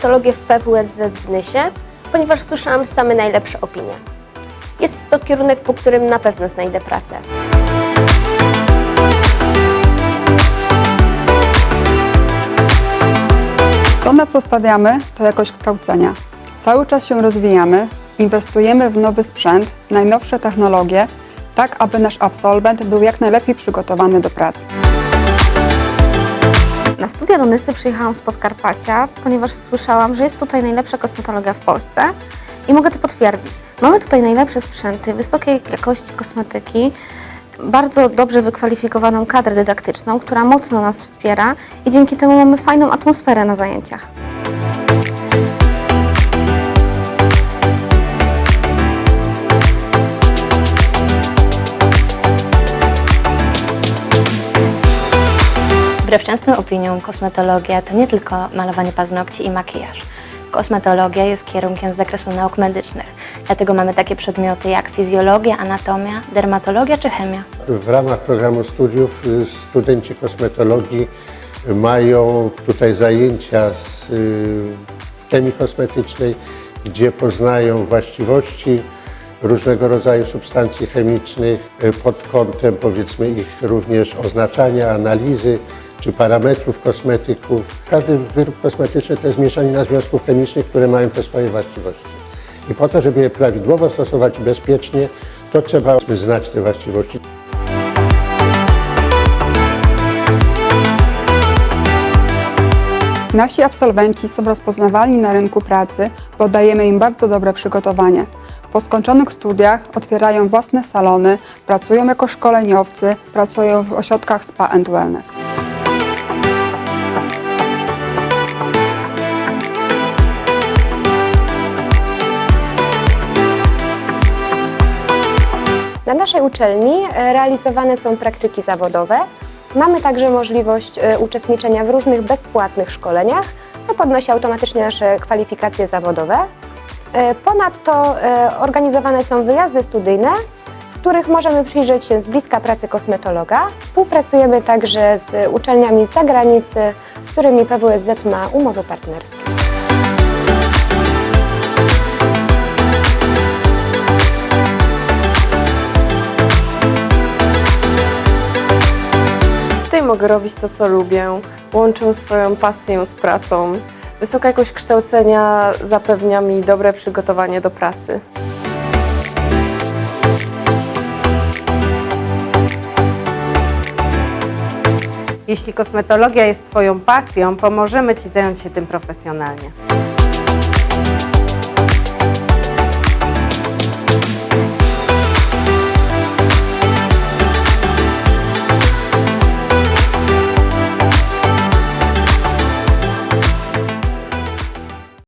kosmetologię w PWSZ w Nysie, ponieważ słyszałam same najlepsze opinie. Jest to kierunek, po którym na pewno znajdę pracę. To, na co stawiamy, to jakość kształcenia. Cały czas się rozwijamy, inwestujemy w nowy sprzęt, najnowsze technologie, tak aby nasz absolwent był jak najlepiej przygotowany do pracy. Na studia do Nysy przyjechałam z Podkarpacia, ponieważ słyszałam, że jest tutaj najlepsza kosmetologia w Polsce i mogę to potwierdzić. Mamy tutaj najlepsze sprzęty, wysokiej jakości kosmetyki, bardzo dobrze wykwalifikowaną kadrę dydaktyczną, która mocno nas wspiera i dzięki temu mamy fajną atmosferę na zajęciach. Wbrew częstym opiniom, kosmetologia to nie tylko malowanie paznokci i makijaż. Kosmetologia jest kierunkiem z zakresu nauk medycznych, dlatego mamy takie przedmioty jak fizjologia, anatomia, dermatologia czy chemia. W ramach programu studiów y, studenci kosmetologii mają tutaj zajęcia z y, chemii kosmetycznej, gdzie poznają właściwości różnego rodzaju substancji chemicznych y, pod kątem powiedzmy ich również oznaczania, analizy czy parametrów kosmetyków. Każdy wyrób kosmetyczny to jest mieszanina związków chemicznych, które mają te swoje właściwości. I po to, żeby je prawidłowo stosować bezpiecznie, to trzeba znać te właściwości. Nasi absolwenci są rozpoznawalni na rynku pracy, bo dajemy im bardzo dobre przygotowanie. Po skończonych studiach otwierają własne salony, pracują jako szkoleniowcy, pracują w ośrodkach spa and wellness. Na naszej uczelni e, realizowane są praktyki zawodowe. Mamy także możliwość e, uczestniczenia w różnych bezpłatnych szkoleniach, co podnosi automatycznie nasze kwalifikacje zawodowe. E, Ponadto organizowane są wyjazdy studyjne, w których możemy przyjrzeć się z bliska pracy kosmetologa. Współpracujemy także z uczelniami z zagranicy, z którymi PWSZ ma umowy partnerskie. Mogę robić to, co lubię. Łączę swoją pasję z pracą. Wysoka jakość kształcenia zapewnia mi dobre przygotowanie do pracy. Jeśli kosmetologia jest Twoją pasją, pomożemy Ci zająć się tym profesjonalnie.